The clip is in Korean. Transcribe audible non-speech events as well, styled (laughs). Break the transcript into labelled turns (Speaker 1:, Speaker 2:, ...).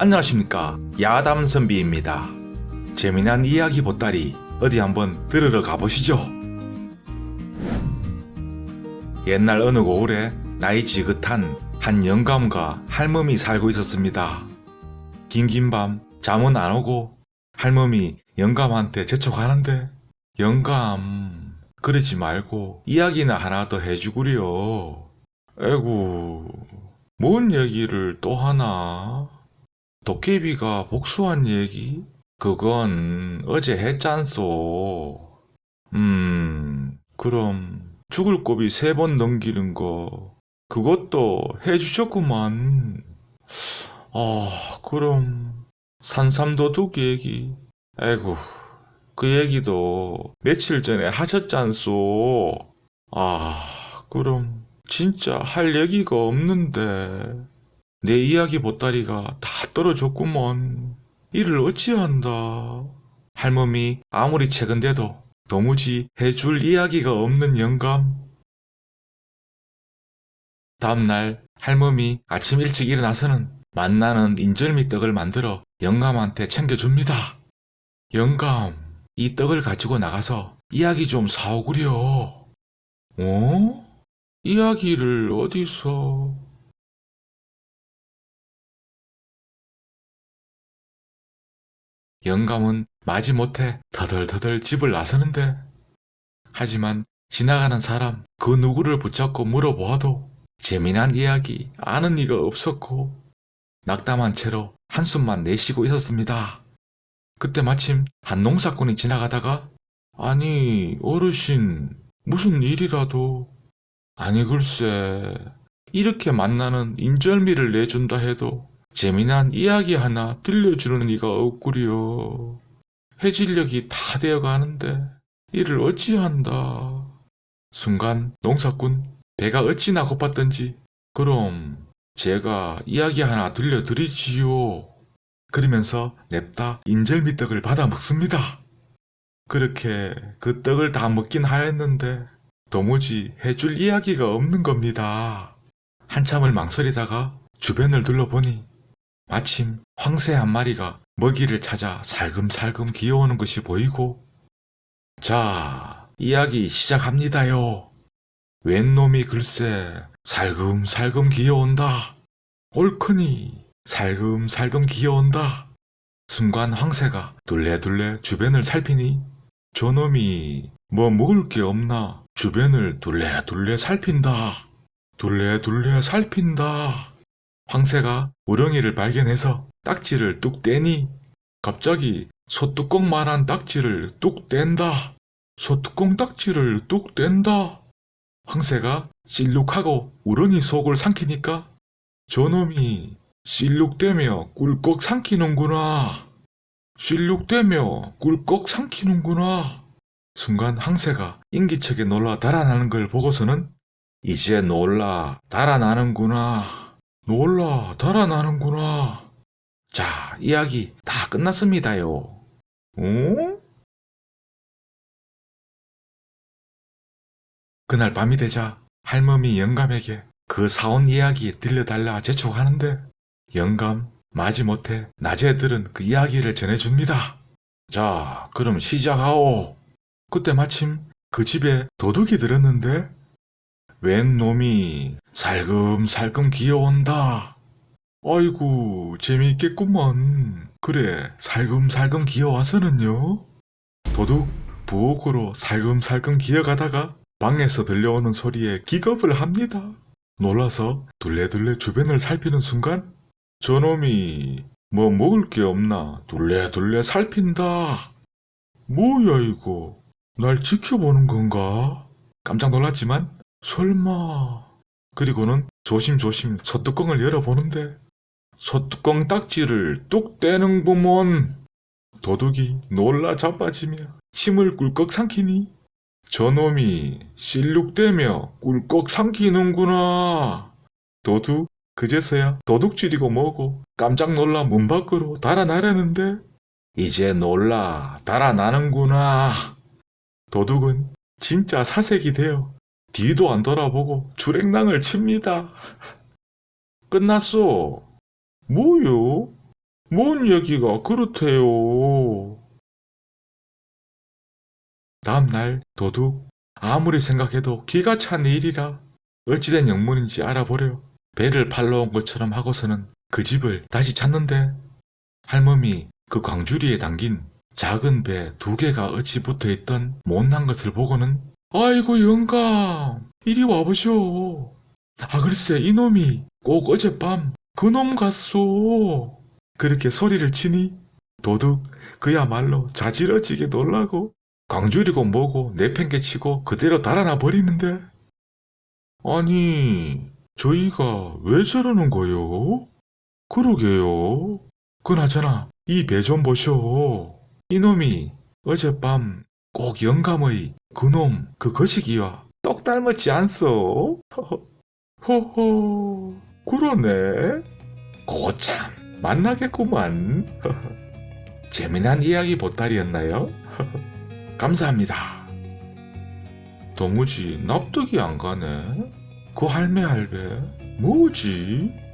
Speaker 1: 안녕하십니까 야담 선비입니다. 재미난 이야기 보따리 어디 한번 들으러 가보시죠. 옛날 어느 고을에 나이 지긋한 한 영감과 할멈이 살고 있었습니다. 긴긴 밤 잠은 안 오고 할멈이 영감한테 재촉하는데 영감 그러지 말고 이야기나 하나 더 해주구려. 에구 뭔 얘기를 또 하나? 도깨비가 복수한 얘기? 그건 어제 했잖소. 음, 그럼 죽을 고비 세 번 넘기는 거 그것도 해주셨구만. 아, 그럼 산삼도둑 얘기. 아이고, 그 얘기도 며칠 전에 하셨잖소. 아, 그럼 진짜 할 얘기가 없는데 내 이야기 보따리가 다 떨어졌구먼. 이를 어찌한다. 할멈이 아무리 최근돼도 도무지 해줄 이야기가 없는 영감. 다음날 할멈이 아침 일찍 일어나서는 만나는 인절미 떡을 만들어 영감한테 챙겨줍니다. 영감, 이 떡을 가지고 나가서 이야기 좀 사오구려. 어? 이야기를 어디서? 영감은 마지못해 더덜더덜 집을 나서는데 하지만 지나가는 사람 그 누구를 붙잡고 물어보아도 재미난 이야기 아는 이가 없었고 낙담한 채로 한숨만 내쉬고 있었습니다. 그때 마침 한 농사꾼이 지나가다가 아니 어르신 무슨 일이라도 아니 글쎄 이렇게 만나는 인절미를 내준다 해도 재미난 이야기 하나 들려주는 이가 없구려. 해질녘이 다 되어가는데 이를 어찌한다. 순간 농사꾼 배가 어찌나 고팠던지 그럼 제가 이야기 하나 들려드리지요. 그러면서 냅다 인절미 떡을 받아 먹습니다. 그렇게 그 떡을 다 먹긴 하였는데 도무지 해줄 이야기가 없는 겁니다. 한참을 망설이다가 주변을 둘러보니 마침 황새 한 마리가 먹이를 찾아 살금살금 기어오는 것이 보이고 자, 이야기 시작합니다요. 웬 놈이 글쎄 살금살금 기어온다. 옳거니 살금살금 기어온다. 순간 황새가 둘레둘레 주변을 살피니 저놈이 뭐 먹을 게 없나 주변을 둘레둘레 살핀다. 둘레둘레 살핀다. 황새가 우렁이를 발견해서 딱지를 뚝 떼니 갑자기 소뚜껑만한 딱지를 뚝 뗀다. 소뚜껑 딱지를 뚝 뗀다. 황새가 실룩하고 우렁이 속을 삼키니까 저놈이 실룩대며 꿀꺽 삼키는구나. 실룩대며 꿀꺽 삼키는구나. 순간 황새가 인기척에 놀라 달아나는 걸 보고서는 이제 놀라 달아나는구나. 놀라 달아나는구나. 자, 이야기 다 끝났습니다요. 어? 그날 밤이 되자 할멈이 영감에게 그 사온 이야기 들려달라 재촉하는데 영감 마지못해 낮에 들은 그 이야기를 전해줍니다. 자, 그럼 시작하오. 그때 마침 그 집에 도둑이 들었는데 웬 놈이 살금살금 기어온다. 아이고, 재미있겠구먼. 그래, 살금살금 기어와서는요. 도둑 부엌으로 살금살금 기어가다가 방에서 들려오는 소리에 기겁을 합니다. 놀라서 둘레둘레 주변을 살피는 순간 저놈이 뭐 먹을 게 없나 둘레둘레 살핀다. 뭐야 이거? 날 지켜보는 건가? 깜짝 놀랐지만 설마. 그리고는 조심조심 소뚜껑을 열어보는데 소뚜껑 딱지를 뚝 떼는 구먼. 도둑이 놀라 자빠지며 침을 꿀꺽 삼키니 저놈이 실룩대며 꿀꺽 삼키는구나. 도둑 그제서야 도둑질이고 뭐고 깜짝 놀라 문 밖으로 달아나려는데 이제 놀라 달아나는구나. 도둑은 진짜 사색이 되어 뒤도 안 돌아보고 주랭랑을 칩니다. 끝났소. 뭐요? 뭔 얘기가 그렇대요. 다음날 도둑 아무리 생각해도 기가 찬 일이라 어찌된 영문인지 알아보려 배를 팔러 온 것처럼 하고서는 그 집을 다시 찾는데 할멈이 그 광주리에 담긴 작은 배 두 개가 어찌 붙어 있던 못난 것을 보고는 아이고 영감. 이리 와보쇼 아 글쎄 이놈이 꼭 어젯밤 그놈 같소. 그렇게 소리를 치니 도둑 그야말로 자지러지게 놀라고 광주리고 뭐고 내팽개치고 그대로 달아나 버리는데. 아니 저희가 왜 저러는 거요? 그러게요. 그나저나 이 배 좀 보쇼 이놈이 어젯밤 꼭 영감의 그놈 그 거시기와 똑 닮았지 않소? (laughs) 호호 그러네 고참 만나겠구만 (laughs) 재미난 이야기 보따리였나요? (laughs) 감사합니다 도무지 납득이 안 가네 그 할매 할배 뭐지?